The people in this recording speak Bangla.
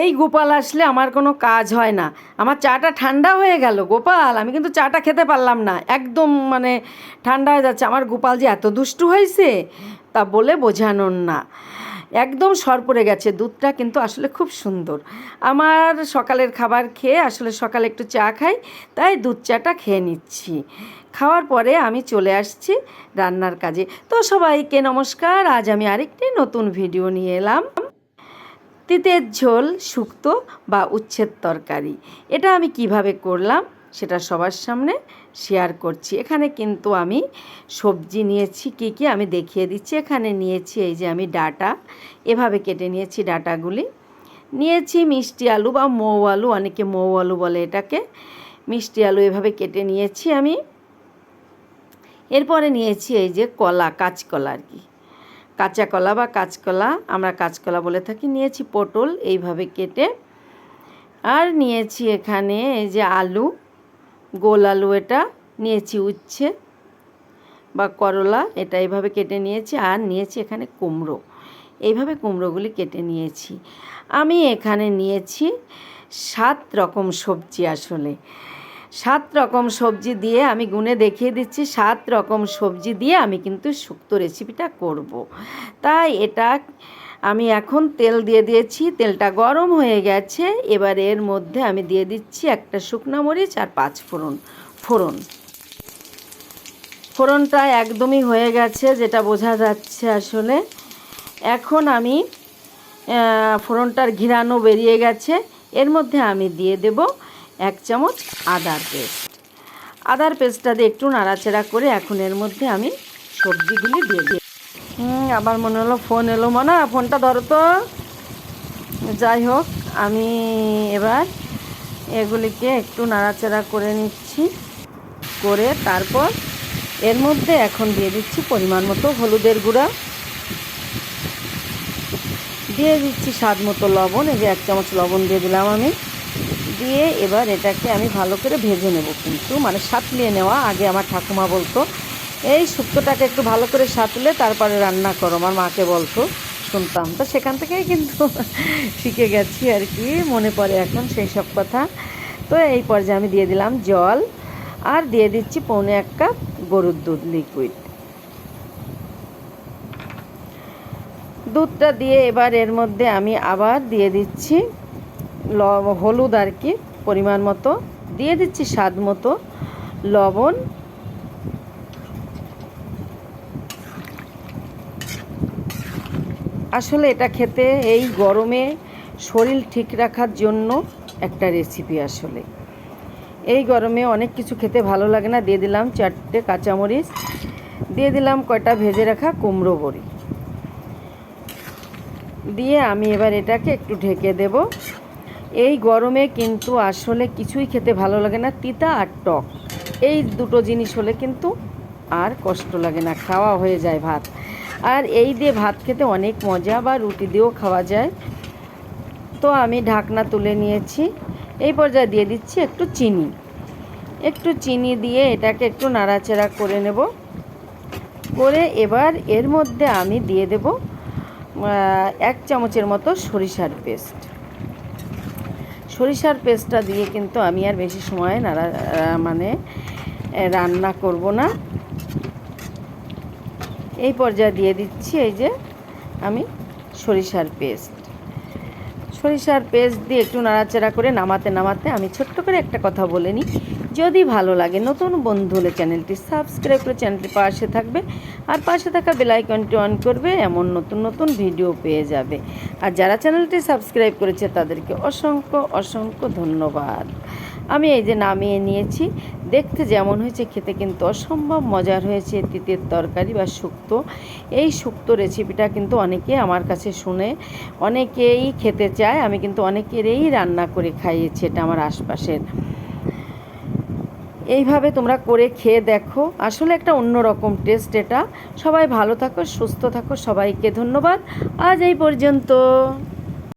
এই গোপাল আসলে আমার কোনো কাজ হয় না। আমার চাটা ঠান্ডা হয়ে গেল, গোপাল। আমি কিন্তু চাটা খেতে পারলাম না। একদম মানে ঠান্ডা হয়ে যাচ্ছে। আমার গোপাল যে এত দুষ্টু হয়েছে তা বলে বোঝানোর না। একদম সর পড়ে গেছে। দুধটা কিন্তু আসলে খুব সুন্দর। আমার সকালের খাবার খেয়ে আসলে সকালে একটু চা খাই, তাই দুধ চাটা খেয়ে নিচ্ছি। খাওয়ার পরে আমি চলে আসছি রান্নার কাজে। তো সবাইকে নমস্কার। আজ আমি আরেকটি নতুন ভিডিও নিয়ে এলাম। তিতের ঝোল শুক্তো বা উচ্ছেদ তরকারি। এটা আমি কীভাবে করলাম সেটা সবার সামনে শেয়ার করছি। এখানে কিন্তু আমি সবজি নিয়েছি, কি কি আমি দেখিয়ে দিচ্ছি। এখানে নিয়েছি এই যে আমি ডাটা, এভাবে কেটে নিয়েছি ডাটাগুলি। নিয়েছি মিষ্টি আলু বা মৌ আলু, অনেকে মৌ আলু বলে এটাকে। মিষ্টি আলু এভাবে কেটে নিয়েছি আমি। এরপরে নিয়েছি এই যে কলা, কাঁচকলা আর কি। কাঁচা কলা বা কাঁচকলা, আমরা কাঁচকলা বলে থাকি। নিয়েছি পটল, এইভাবে কেটে। আর নিয়েছি এখানে এই যে আলু, গোল আলু এটা, নিয়েছি উচ্ছে বা করলা, এটা এইভাবে কেটে নিয়েছি। আর নিয়েছি এখানে কুমড়ো, এইভাবে কুমড়োগুলি কেটে নিয়েছি। আমি এখানে নিয়েছি সাত রকম সবজি আসলে। সাত রকম সবজি দিয়ে আমি গুনে দেখিয়ে দিচ্ছি, সাত রকম সবজি দিয়ে আমি কিন্তু শুক্তো রেসিপিটা করব। তাই এটা আমি এখন তেল দিয়ে দিয়েছি, তেলটা গরম হয়ে গেছে, এবার এর মধ্যে আমি দিয়ে দিচ্ছি একটা শুকনো মরিচ আর পাঁচ ফোড়ন ফোড়ন ফোড়নটা একদমই হয়ে গেছে, যেটা বোঝা যাচ্ছে আসলে এখন আমি ফোড়নটার ঘিরানো বেরিয়ে গেছে, এর মধ্যে আমি দিয়ে দেব এক চামচ আদার পেস্ট। আদার পেস্টটা দিয়ে একটু নাড়াচাড়া করে এখন এর মধ্যে আমি সবজিগুলি দিয়ে দিই। আবার মনে হলো ফোন এলো। মনে, ফোনটা ধরো তো। যাই হোক, আমি এবার এগুলিকে একটু নাড়াচাড়া করে নিচ্ছি। করে তারপর এর মধ্যে এখন দিয়ে দিচ্ছি পরিমাণ মতো হলুদের গুঁড়া। দিয়ে দিচ্ছি স্বাদ মতো লবণ, এই যে এক চামচ লবণ দিয়ে দিলাম আমি। দিয়ে এবার এটাকে আমি ভালো করে ভেজে নেব কিন্তু মানে সাতলিয়ে নেওয়া, আগে আমার ঠাকুমা বলতো, এই শুক্তোটাকে একটু ভালো করে সাতলে তারপরে রান্না করো। আমার মাকে বলতো, শুনতাম। তো সেখান থেকেই কিন্তু শিখে গেছি আর কি, মনে পড়ে এখন সেই সব কথা। তো এই পর্যায়ে আমি দিয়ে দিলাম জল আর দিয়ে দিচ্ছি পৌনে এক কাপ গরুর দুধ লিকুইড দুধটা দিয়ে এবার এর মধ্যে আমি আবার দিয়ে দিচ্ছি হলুদ আর কি পরিমাণ মতো। দিয়ে দিচ্ছি স্বাদ মতো লবণ। আসলে এটা খেতে এই গরমে শরীর ঠিক রাখার জন্য একটা রেসিপি আসলে। এই গরমে অনেক কিছু খেতে ভালো লাগে না। দিয়ে দিলাম চারটে কাঁচামরিচ। দিয়ে দিলাম কয়টা ভেজে রাখা কুমড়ো বড়ি। দিয়ে আমি এবার এটাকে একটু ঢেকে দেব। এই গরমে কিন্তু আসলে কিছুই খেতে ভালো লাগে না, তিতা আর টক। এই দুটো জিনিস হলে কিন্তু আর কষ্ট লাগে না, খাওয়া হয়ে যায় ভাত। আর এই দিয়ে ভাত খেতে অনেক মজা বা রুটি দিয়েও খাওয়া যায়। তো আমি ঢাকনা তুলে নিয়েছি, এই পর্যায়ে দিয়ে দিচ্ছি একটু চিনি। একটু চিনি দিয়ে এটাকে একটু নাড়াচাড়া করে নেব। করে এবার এর মধ্যে আমি দিয়ে দেব এক চামচের মতো সরিষার পেস্ট। সরিষার পেস্টটা দিয়ে কিন্তু আমি আর বেশি সময় নাড়া মানে রান্না করব না। এই পর্যায়ে দিয়ে দিচ্ছি, এই যে আমি সরিষার পেস্ট। সরিষার পেস্ট দিয়ে একটু নাড়াচাড়া করে নামাতে নামাতে আমি ছোট্ট করে একটা কথা বলে নিই। যদি ভালো লাগে নতুন বন্ধু হলে চ্যানেলটি সাবস্ক্রাইব করে চ্যানেলটি পাশে থাকবে আর পাশে থাকা বেলাইকনটি অন করবে, এমন নতুন নতুন ভিডিও পেয়ে যাবে। আর যারা চ্যানেলটি সাবস্ক্রাইব করেছে তাদেরকে অসংখ্য অসংখ্য ধন্যবাদ। আমি এই যে নামিয়ে নিয়েছি। দেখতে যেমন হয়েছে, খেতে কিন্তু অসম্ভব মজার হয়েছে তিতের তরকারি বা শুক্তো। এই শুক্তো রেসিপিটা কিন্তু অনেকে আমার কাছে শুনে, অনেকেই খেতে চায়। আমি কিন্তু অনেকেরই রান্না করে খাইয়েছি, এটা আমার আশপাশের। এইভাবে তোমরা করে খেয়ে দেখো। আসলে একটা অন্যরকম টেস্ট এটা। সবাই ভালো থাকো, সুস্থ থাকো, সবাইকে ধন্যবাদ। আজ এই পর্যন্ত।